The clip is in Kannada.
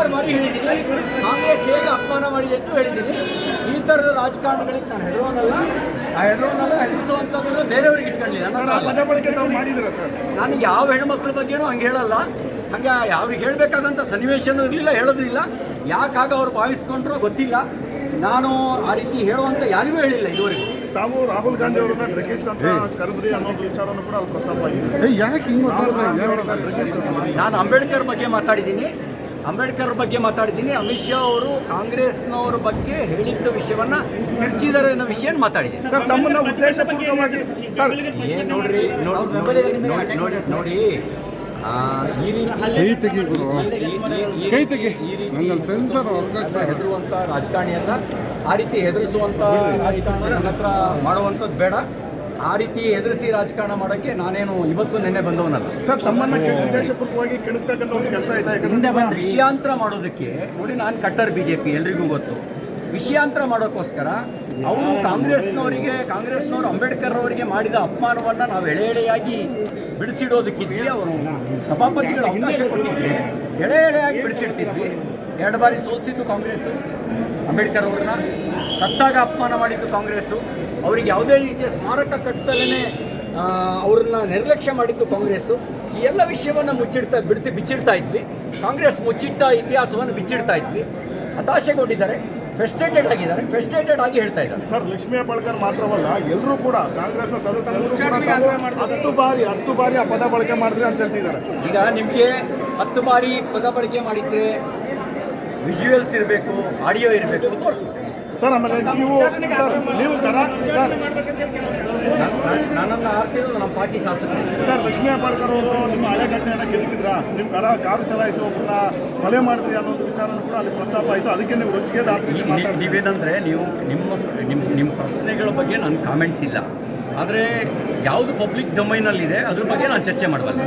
ಹಲವಾರು ಬಾರಿ ಹೇಳಿದ್ದೀನಿ. ಕಾಂಗ್ರೆಸ್ ಹೇಗೆ ಅಪಮಾನ ಮಾಡಿದೆ ಅಂತ ಹೇಳಿದ್ದೀನಿ. ಈ ಥರದ ರಾಜಕಾರಣಗಳಿಗೆ ನಾನು ಹೆದರೋನಲ್ಲ ಆ ಹೆದರೋನಲ್ಲ ಹೆದರಿಸುವಂಥದ್ದನ್ನು ಬೇರೆಯವ್ರಿಗೆ ಇಟ್ಕೊಳ್ಳಿ ನನ್ನ ನಾನು ಯಾವ ಹೆಣ್ಮಕ್ಳ ಬಗ್ಗೆನೂ ಹಂಗೆ ಹೇಳಲ್ಲ. ಹಂಗೆ ಅವ್ರಿಗೆ ಹೇಳಬೇಕಾದಂಥ ಸನ್ನಿವೇಶನೂ ಇರಲಿಲ್ಲ ಹೇಳೋದಿಲ್ಲ ಯಾಕಾಗ ಅವ್ರು ಭಾವಿಸ್ಕೊಂಡ್ರು ಗೊತ್ತಿಲ್ಲ. ನಾನು ಆ ರೀತಿ ಹೇಳುವಂತ ಯಾರಿಗೂ ಹೇಳಿಲ್ಲ ಇದುವರೆಗೂ. ತಾವು ರಾಹುಲ್ ಗಾಂಧಿ ಅವರನ್ನ ಬ್ರಿಟಿಷ್ ಅಂತ ಕರೆದ್ರಿ ಅನ್ನೋದು ವಿಚಾರನೂ ಕೂಡ ಅಲ್ಲಿ ಪ್ರಸ್ತಾಪ ಆಗಿದೆ ಯಾಕೆ ನಾನು ಅಂಬೇಡ್ಕರ್ ಬಗ್ಗೆ ಮಾತಾಡಿದ್ದೀನಿ. ಅಂಬೇಡ್ಕರ್ ಬಗ್ಗೆ ಮಾತಾಡಿದ್ದೀನಿ. ಅಮಿತ್ ಶಾ ಅವರು ಕಾಂಗ್ರೆಸ್ನವ್ರ ಬಗ್ಗೆ ಹೇಳಿದ್ದ ವಿಷಯವನ್ನು ತಿರ್ಚಿದ್ದಾರೆ ಅನ್ನೋ ವಿಷಯ ಮಾತಾಡಿದ್ದೀನಿ. ಸರ್ ತಮ್ಮನ್ನ ಉದ್ದೇಶಪೂರ್ವಕವಾಗಿ ಸರ್ ಏನು ನೋಡ್ರಿ ನೋಡಿ ನೋಡಿ ನೋಡಿ ಈ ರೀತಿ ಹೆದರಿಸುವಂತ ಗುರು. ಈ- ಈ- ಈ- ಕೈ ತೆಗಿ. ಈ ರೀತಿ ನಂಗಲ್ಲಿ ಸೆನ್ಸರ್ ವರ್ಕ್ ಆಗ್ತಾ ಇದೆ. ಹೆದರುವಂಥ ರಾಜಕಾರಣಿ ಆ ರೀತಿ ಹೆದರಿಸುವಂಥ ರಾಜಕಾರಣ ನನ್ನ ಹತ್ರ ಮಾಡುವಂಥದ್ದು ಬೇಡ. ಆ ರೀತಿ ಎದುರಿಸಿ ರಾಜಕಾರಣ ಮಾಡೋಕ್ಕೆ ನಾನೇನು ಇವತ್ತು ನೆನ್ನೆ ಬಂದವನಲ್ಲ. ಸರ್ ಉದ್ದೇಶಪೂರ್ವಕವಾಗಿ ಒಂದು ಕೆಲಸ ಆಯ್ತಾ ಯಾಕಂದ್ರೆ ವಿಷಯಾಂತರ ಮಾಡೋದಕ್ಕೆ ನೋಡಿ ನಾನು ಕಟ್ಟರ್ ಬಿ ಜೆ ಪಿ ಎಲ್ರಿಗೂ ಗೊತ್ತು. ವಿಷಯಾಂತರ ಮಾಡೋಕ್ಕೋಸ್ಕರ ಅವರು ಕಾಂಗ್ರೆಸ್ನವರಿಗೆ ಕಾಂಗ್ರೆಸ್ನವರು ಅಂಬೇಡ್ಕರ್ ಅವರಿಗೆ ಮಾಡಿದ ಅಪಮಾನವನ್ನು ನಾವು ಎಳೆ ಎಳೆಯಾಗಿ ಬಿಡಿಸಿಡೋದಕ್ಕಿದ್ವಿ ಅವರು ಸಭಾಪತಿಗಳು ಅವಕಾಶ ಕೊಟ್ಟಿದ್ರೆ ಎಳೆ ಎಳೆಯಾಗಿ ಬಿಡಿಸಿಡ್ತಿದ್ವಿ. ಎರಡು ಬಾರಿ ಸೋಲಿಸಿದ್ದು ಕಾಂಗ್ರೆಸ್ಸು. ಅಂಬೇಡ್ಕರ್ ಅವ್ರನ್ನ ಸತ್ತಾಗ ಅಪಮಾನ ಮಾಡಿದ್ದು ಕಾಂಗ್ರೆಸ್ಸು. ಅವರಿಗೆ ಯಾವುದೇ ರೀತಿಯ ಸ್ಮಾರಕ ಕಟ್ಟದಲ್ಲೇ ಅವ್ರನ್ನ ನಿರ್ಲಕ್ಷ್ಯ ಮಾಡಿದ್ದು ಕಾಂಗ್ರೆಸ್ಸು. ಈ ಎಲ್ಲ ವಿಷಯವನ್ನು ಮುಚ್ಚಿಡ್ತಾ ಬಿಡ್ತಿ ಬಿಚ್ಚಿಡ್ತಾ ಇದ್ವಿ. ಕಾಂಗ್ರೆಸ್ ಮುಚ್ಚಿಟ್ಟ ಇತಿಹಾಸವನ್ನು ಬಿಚ್ಚಿಡ್ತಾ ಇದ್ವಿ. ಹತಾಶೆಗೊಂಡಿದ್ದಾರೆ. ಫ್ರಸ್ಟ್ರೇಟೆಡ್ ಆಗಿದ್ದಾರೆ. ಫ್ರಸ್ಟ್ರೇಟೆಡ್ ಆಗಿ ಹೇಳ್ತಾ ಇದ್ದಾರೆ. ಸರ್ ಲಕ್ಷ್ಮೀ ಹೆಬ್ಬಾಳ್ಕರ್ ಮಾತ್ರವಲ್ಲ ಎಲ್ಲರೂ ಕೂಡ ಕಾಂಗ್ರೆಸ್ನ ಸದಸ್ಯರು ಹತ್ತು ಬಾರಿ ಹತ್ತು ಬಾರಿ ಆ ಪದ ಬಳಕೆ ಮಾಡಿದ್ರೆ ಅಂತ ಹೇಳ್ತಿದ್ದಾರೆ. ಈಗ ನಿಮಗೆ ಹತ್ತು ಬಾರಿ ಪದ ಬಳಕೆ ಮಾಡಿದ್ರೆ ವಿಜುವಲ್ಸ್ ಇರಬೇಕು ಆಡಿಯೋ ಇರಬೇಕು ತೋರಿಸಿ. ಸರ್ ಆಮೇಲೆ ನೀವು ಸರ್ ನೀವು ಸರ್ ನನ್ನನ್ನು ಆರಿಸಿರೋದು ನಮ್ಮ ಪಾರ್ಟಿ ಶಾಸಕರು. ಸರ್ ಲಕ್ಷ್ಮೀ ಹೆಬ್ಬಾಳ್ಕರ್ ಅವರು ನಿಮ್ಮ ಹಳೆ ಘಟನೆಯನ್ನು ಗೆದ್ದಿದ್ರ ನಿಮ್ಮ ಕರ ಕಾರು ಚಲಾಯಿಸಿ ಒಬ್ಬರನ್ನ ಕೊಲೆ ಮಾಡಿದ್ರಿ ಅನ್ನೋ ಒಂದು ವಿಚಾರನೂ ಕೂಡ ಅಲ್ಲಿ ಪ್ರಸ್ತಾಪ ಆಯಿತು. ಅದಕ್ಕೆ ನೀವು ರೊಚ್ಚಿಗೆ ನೀವೇನಂದರೆ ನೀವು ನಿಮ್ಮ ನಿಮ್ಮ ನಿಮ್ಮ ಪ್ರಶ್ನೆಗಳ ಬಗ್ಗೆ ನನ್ನ ಕಾಮೆಂಟ್ಸ್ ಇಲ್ಲ. ಆದರೆ ಯಾವುದು ಪಬ್ಲಿಕ್ ಡೊಮೈನಲ್ಲಿದೆ ಅದ್ರ ಬಗ್ಗೆ ನಾನು ಚರ್ಚೆ ಮಾಡಬಲ್ಲೆ.